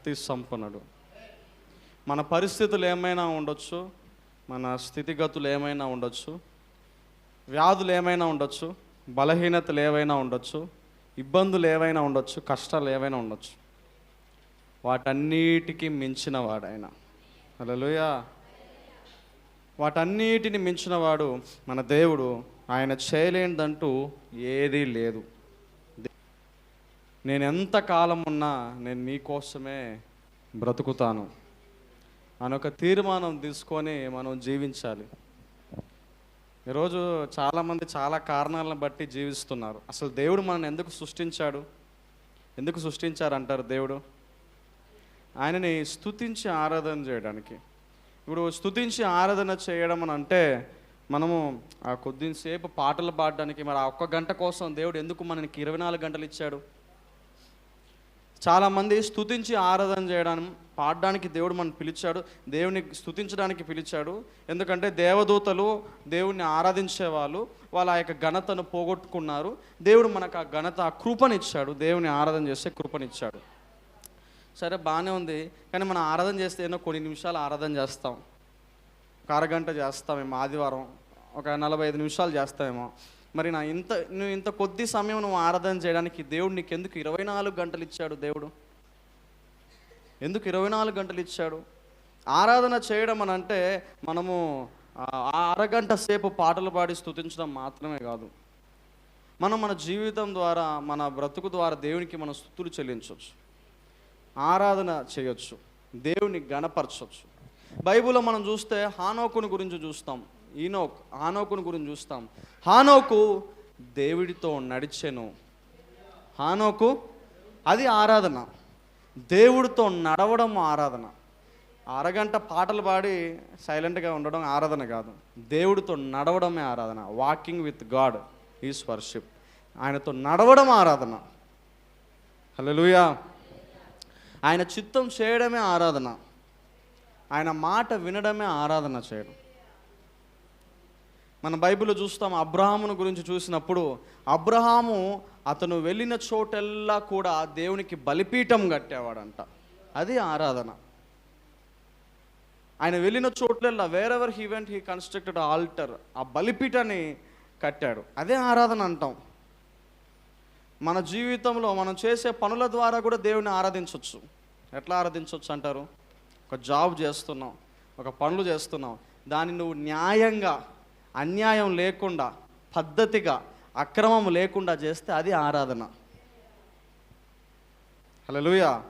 శక్తి సంపన్నుడు మన పరిస్థితులు ఏమైనా ఉండొచ్చు మన స్థితిగతులు ఏమైనా ఉండొచ్చు వ్యాధులు ఏమైనా ఉండొచ్చు బలహీనతలు ఏవైనా ఉండొచ్చు ఇబ్బందులు ఏవైనా ఉండొచ్చు కష్టాలు ఏవైనా ఉండొచ్చు. వాటన్నిటికీ మించిన వాడాయన అలలుయా వాటన్నిటిని మించినవాడు మన దేవుడు. ఆయన చేయలేనిదంటూ ఏదీ లేదు. నేను ఎంత కాలం ఉన్నా నేను నీ కోసమే బ్రతుకుతాను అని ఒక తీర్మానం తీసుకొని మనం జీవించాలి. ఈరోజు చాలామంది చాలా కారణాలను బట్టి జీవిస్తున్నారు. అసలు దేవుడు మనల్ని ఎందుకు సృష్టించాడు? ఎందుకు సృష్టించారు అంటారు దేవుడు? ఆయనని స్తుతించి ఆరాధన చేయడానికి. ఇప్పుడు స్తుతించి ఆరాధన చేయడం అని అంటే మనము ఆ కొద్దిసేపు పాటలు పాడడానికి మరి ఆ ఒక్క గంట కోసం దేవుడు ఎందుకు మనకి ఇరవై నాలుగు గంటలు ఇచ్చాడు? చాలామంది స్తుతించి ఆరాధన చేయడం పాడడానికి దేవుడు మనం పిలిచాడు దేవుని స్తుతించడానికి పిలిచాడు. ఎందుకంటే దేవదూతలు దేవుణ్ణి ఆరాధించే వాళ్ళు వాళ్ళ ఆ యొక్క ఘనతను పోగొట్టుకున్నారు. దేవుడు మనకు ఆ ఘనత ఆ కృపనిచ్చాడు. దేవుని ఆరాధన చేస్తే కృపనిచ్చాడు. సరే బాగానే ఉంది. కానీ మనం ఆరాధన చేస్తే ఏమో కొన్ని నిమిషాలు ఆరాధన చేస్తాం. ఒక అరగంట చేస్తామేమో ఆదివారం. ఒక నలభై ఐదు నిమిషాలు చేస్తామేమో. మరి నా ఇంత నువ్వు ఇంత కొద్ది సమయం నువ్వు ఆరాధన చేయడానికి దేవుడు నీకు ఎందుకు ఇరవై నాలుగు గంటలు ఇచ్చాడు దేవుడు? ఎందుకు ఇరవై నాలుగు గంటలు ఇచ్చాడు? ఆరాధన చేయడం అని అంటే మనము ఆ అరగంట సేపు పాటలు పాడి స్తుతించడం మాత్రమే కాదు. మనం మన జీవితం ద్వారా మన బ్రతుకు ద్వారా దేవునికి మన స్థుతులు చెల్లించవచ్చు. ఆరాధన చేయొచ్చు. దేవుని గణపరచవచ్చు బైబిల్లో మనం చూస్తే హానోకుని గురించి చూస్తాం. ఈనోక్ హానోకుని గురించి చూస్తాం. హానోకు దేవుడితో నడిచెను. హానోకు అది ఆరాధన. దేవుడితో నడవడం ఆరాధన. అరగంట పాటలు పాడి సైలెంట్గా ఉండడం ఆరాధన కాదు. దేవుడితో నడవడమే ఆరాధన. Walking with God is worship. ఆయనతో నడవడం ఆరాధన. హల్లెలూయా. ఆయన చిత్తం చేయడమే ఆరాధన. ఆయన మాట వినడమే ఆరాధన చేయడం. మన బైబిల్లో చూస్తాం అబ్రహామును గురించి చూసినప్పుడు అబ్రహాము అతను వెళ్ళిన చోటెల్లా కూడా దేవునికి బలిపీఠం కట్టేవాడంట. అది ఆరాధన. ఆయన వెళ్ళిన చోట్లల్లా ever he went he constructed altar ఆ బలిపీఠాన్ని కట్టాడు. అదే ఆరాధన అంటాం. మన జీవితంలో మనం చేసే పనుల ద్వారా కూడా దేవుని ఆరాధించవచ్చు ఎట్లా ఆరాధించవచ్చు అంటారు? ఒక జాబ్ చేస్తున్నాం ఒక పనులు చేస్తున్నాం. దాన్ని నువ్వు న్యాయంగా అన్యాయం లేకుండా పద్ధతిగా అక్రమం లేకుండా చేస్తే అది ఆరాధన. హలోయ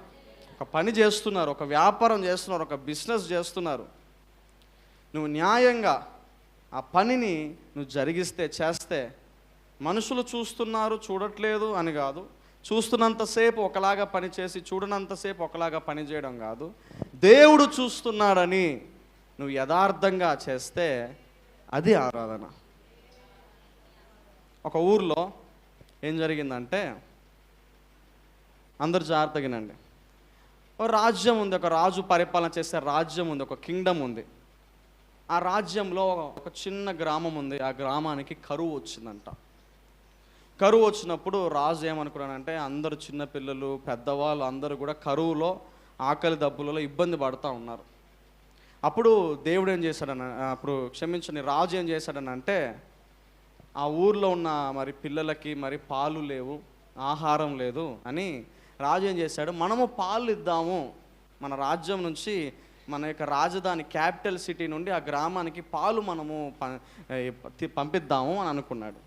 ఒక పని చేస్తున్నారు ఒక వ్యాపారం చేస్తున్నారు ఒక బిజినెస్ చేస్తున్నారు. నువ్వు న్యాయంగా ఆ పనిని నువ్వు జరిగిస్తే చేస్తే మనుషులు చూస్తున్నారు చూడట్లేదు అని కాదు. చూస్తున్నంతసేపు ఒకలాగా పని చేసి చూడనంతసేపు ఒకలాగా పని చేయడం కాదు. దేవుడు చూస్తున్నాడని నువ్వు యథార్థంగా చేస్తే అది ఆరాధన. ఒక ఊర్లో ఏం జరిగిందంటే అందరు జాగ్రత్తగానండి. ఒక రాజ్యం ఉంది ఒక రాజు పరిపాలన చేసే రాజ్యం ఉంది ఒక కింగ్డమ్ ఉంది. ఆ రాజ్యంలో ఒక చిన్న గ్రామం ఉంది ఆ గ్రామానికి కరువు వచ్చిందంట. కరువు వచ్చినప్పుడు రాజు ఏమనుకున్నానంటే అందరు చిన్నపిల్లలు పెద్దవాళ్ళు అందరూ కూడా కరువులో ఆకలి దబ్బులలో ఇబ్బంది పడుతూ ఉన్నారు. అప్పుడు దేవుడు ఏం చేశాడని అప్పుడు క్షమించని రాజు ఏం చేశాడని అంటే ఆ ఊర్లో ఉన్న మరి పిల్లలకి మరి పాలు లేవు ఆహారం లేదు అని రాజు ఏం చేశాడు మనము పాలు ఇద్దాము. మన రాజ్యం నుంచి మన యొక్క రాజధాని క్యాపిటల్ సిటీ నుండి ఆ గ్రామానికి పాలు మనము పంపిద్దాము అని అనుకున్నాడు.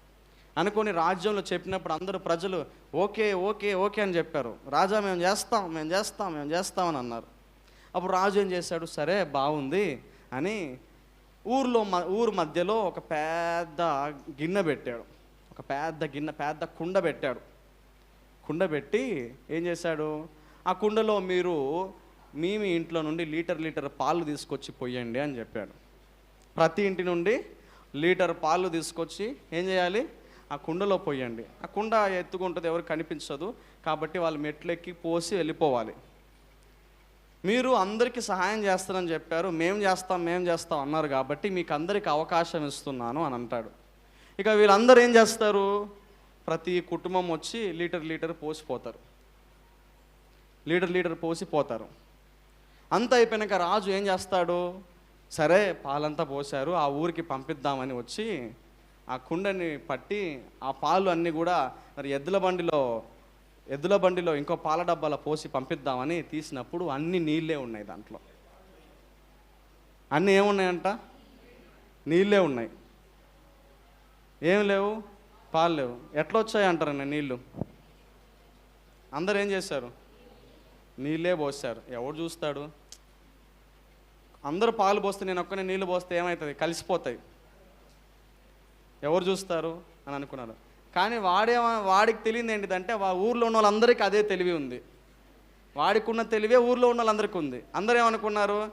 అనుకొని రాజ్యంలో చెప్పినప్పుడు అందరూ ప్రజలు ఓకే ఓకే ఓకే అని చెప్పారు. రాజా మేము చేస్తాం మేము చేస్తాం మేము చేస్తామని అన్నారు. అప్పుడు రాజు ఏం చేశాడు? సరే బాగుంది అని ఊర్లో మ ఊరు మధ్యలో ఒక పెద్ద గిన్నె పెట్టాడు. ఒక పెద్ద గిన్నె పెద్ద కుండ పెట్టాడు. కుండ పెట్టి ఏం చేశాడు? ఆ కుండలో మీరు మీ మీ ఇంట్లో నుండి లీటర్ లీటర్ పాలు తీసుకొచ్చి పోయండి అని చెప్పాడు. ప్రతి ఇంటి నుండి లీటర్ పాలు తీసుకొచ్చి ఏం చేయాలి? ఆ కుండలో పోయండి ఆ కుండ ఎత్తుకుంటుంది ఎవరు కనిపించదు. కాబట్టి వాళ్ళు మెట్లెక్కి పోసి వెళ్ళిపోవాలి. మీరు అందరికీ సహాయం చేస్తారని చెప్పారు మేము చేస్తాం మేము చేస్తాం అన్నారు కాబట్టి మీకు అందరికి అవకాశం ఇస్తున్నాను అని అంటాడు. ఇక వీళ్ళందరూ ఏం చేస్తారు? ప్రతి కుటుంబం వచ్చి లీటర్ లీటర్ పోసిపోతారు. లీటర్ లీటర్ పోసి పోతారు అంత అయిపోయినాక రాజు ఏం చేస్తాడు? సరే పాలంతా పోశారు ఆ ఊరికి పంపిద్దామని వచ్చి ఆ కుండని పట్టి ఆ పాలు అన్నీ కూడా మరి ఎద్దుల బండిలో ఎద్దుల బండిలో ఇంకో పాల డబ్బాలో పోసి పంపిద్దామని తీసినప్పుడు అన్ని నీళ్ళే ఉన్నాయి దాంట్లో. అన్నీ ఏమున్నాయంట? నీళ్ళే ఉన్నాయి. ఏం లేవు? పాలు లేవు. ఎట్లా వచ్చాయి అంటారండి నీళ్ళు? అందరు ఏం చేశారు? నీళ్ళే పోసారు ఎవడు చూస్తాడు? అందరూ పాలు పోస్తే నేను ఒక్కనే నీళ్ళు పోస్తే ఏమవుతుంది కలిసిపోతాయి. ఎవరు చూస్తారు? అని అనుకున్నారు. కానీ వాడే వాడికి తెలియదు ఏంటిదంటే వా ఊర్లో ఉన్న వాళ్ళందరికీ అదే తెలివి ఉంది. వాడికి ఉన్న తెలివే ఊర్లో ఉన్న వాళ్ళందరికీ ఉంది. అందరూ ఏమనుకున్నారు?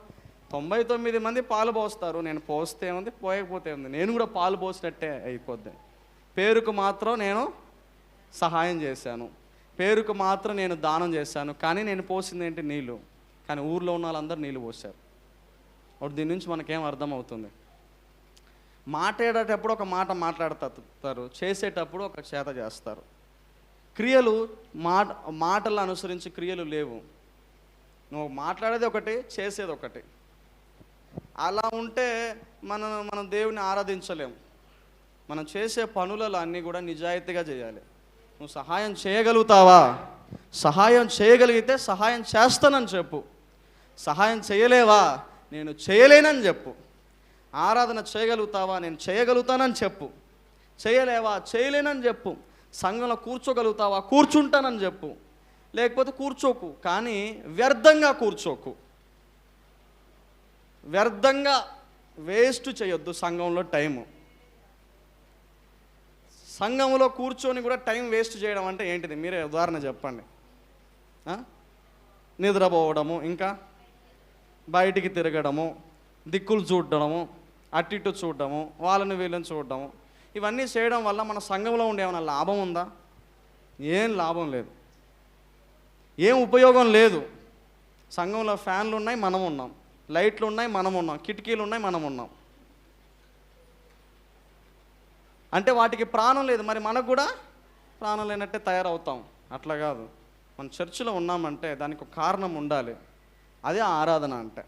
తొంభై తొమ్మిది మంది పాలు పోస్తారు. నేను పోస్తే ఉంది పోయకపోతే ఉంది నేను కూడా పాలు పోసినట్టే అయిపోద్ది. పేరుకు మాత్రం నేను సహాయం చేశాను. పేరుకు మాత్రం నేను దానం చేశాను. కానీ నేను పోసింది ఏంటి? నీళ్ళు. కానీ ఊర్లో ఉన్న వాళ్ళందరూ నీళ్ళు పోసారు అప్పుడు దీని నుంచి మనకేం అర్థమవుతుంది? మాట్లాడేటప్పుడు ఒక మాట మాట్లాడతారు చేసేటప్పుడు ఒక చేత చేస్తారు. క్రియలు మాట మాటలు అనుసరించి క్రియలు లేవు. నువ్వు మాట్లాడేది ఒకటి చేసేది ఒకటి. అలా ఉంటే మనం మనం దేవుని ఆరాధించలేము. మనం చేసే పనులలో అన్నీ కూడా నిజాయితీగా చేయాలి. నువ్వు సహాయం చేయగలుగుతావా? సహాయం చేయగలిగితే సహాయం చేస్తానని చెప్పు. సహాయం చేయలేవా? నేను చేయలేనని చెప్పు. ఆరాధన చేయగలుగుతావా? నేను చేయగలుగుతానని చెప్పు. చేయలేవా? చేయలేనని చెప్పు. సంఘంలో కూర్చోగలుగుతావా? కూర్చుంటానని చెప్పు. లేకపోతే కూర్చోకు కానీ వ్యర్థంగా కూర్చోకు. వ్యర్థంగా వేస్ట్ చేయొద్దు సంఘంలో టైము. సంఘంలో కూర్చొని కూడా టైం వేస్ట్ చేయడం అంటే ఏంటిది? మీరే ఉదాహరణ చెప్పండి. నిద్రపోవడము ఇంకా బయటికి తిరగడము దిక్కులు చూడడము అటు ఇటు చూడడము వాళ్ళని వీళ్ళని చూడడము. ఇవన్నీ చేయడం వల్ల మన సంఘంలో ఉండే ఏమైనా లాభం ఉందా? ఏం లాభం లేదు. ఏం ఉపయోగం లేదు. సంఘంలో ఫ్యాన్లు ఉన్నాయి మనం ఉన్నాం. లైట్లు ఉన్నాయి మనం ఉన్నాం. కిటికీలు ఉన్నాయి మనం ఉన్నాం. అంటే వాటికి ప్రాణం లేదు. మరి మనకు కూడా ప్రాణం లేనట్టే తయారవుతాం. అట్లా కాదు. మన చర్చిలో ఉన్నామంటే దానికి ఒక కారణం ఉండాలి. అదే ఆరాధన అంటే.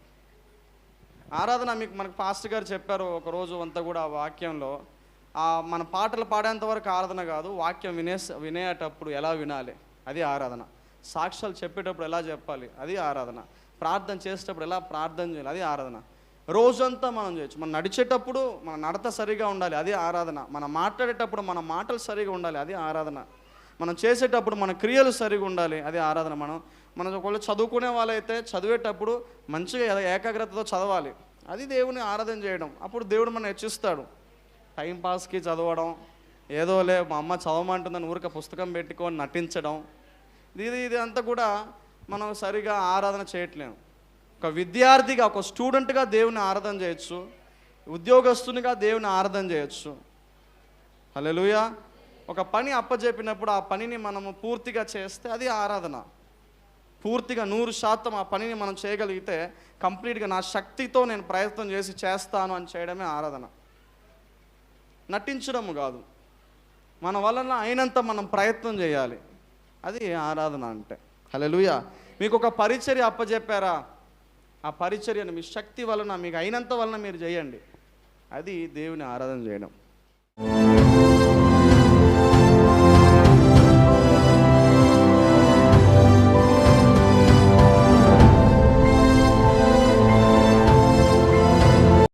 ఆరాధన మీకు మనకు పాస్టర్ గారు చెప్పారు ఒక రోజు అంతా కూడా ఆ వాక్యంలో. ఆ మన పాటలు పాడేంత వరకు ఆరాధన కాదు వాక్యం వినే వినేటప్పుడు ఎలా వినాలి? అది ఆరాధన. సాక్ష్యాలు చెప్పేటప్పుడు ఎలా చెప్పాలి? అది ఆరాధన. ప్రార్థన చేసేటప్పుడు ఎలా ప్రార్థన చేయాలి? అది ఆరాధన. రోజంతా మనం చేయొచ్చు. మనం నడిచేటప్పుడు మన నడత సరిగా ఉండాలి అది ఆరాధన. మనం మాట్లాడేటప్పుడు మన మాటలు సరిగా ఉండాలి అది ఆరాధన. మనం చేసేటప్పుడు మన క్రియలు సరిగా ఉండాలి అది ఆరాధన. మనం మనం ఒకవేళ చదువుకునే వాళ్ళైతే చదివేటప్పుడు మంచిగా ఏకాగ్రతతో చదవాలి. అది దేవుని ఆరాధన చేయడం. అప్పుడు దేవుడు మనం హెచ్చిస్తాడు. టైంపాస్కి చదవడం ఏదో లే మా అమ్మ చదవమంటుందని ఊరిక పుస్తకం పెట్టుకొని నటించడం. ఇది ఇది అంతా కూడా మనం సరిగా ఆరాధన చేయట్లేము. ఒక విద్యార్థిగా ఒక స్టూడెంట్గా దేవుని ఆరాధన చేయొచ్చు. ఉద్యోగస్తునిగా దేవుని ఆరాధన చేయొచ్చు. హలో ఒక పని అప్పజెప్పినప్పుడు ఆ పనిని మనము పూర్తిగా చేస్తే అది ఆరాధన. పూర్తిగా నూరు శాతం ఆ పనిని మనం చేయగలిగితే కంప్లీట్గా నా శక్తితో నేను ప్రయత్నం చేసి చేస్తాను అని చేయడమే ఆరాధన. నటించడం కాదు. మన వలన అయినంత మనం ప్రయత్నం చేయాలి. అది ఆరాధన అంటే. హల్లెలూయా. మీకు ఒక పరిచర్య అప్పచెప్పారా ఆ పరిచర్యను మీ శక్తి వలన మీకు అయినంత వలన మీరు చేయండి. అది దేవుని ఆరాధన చేయడం.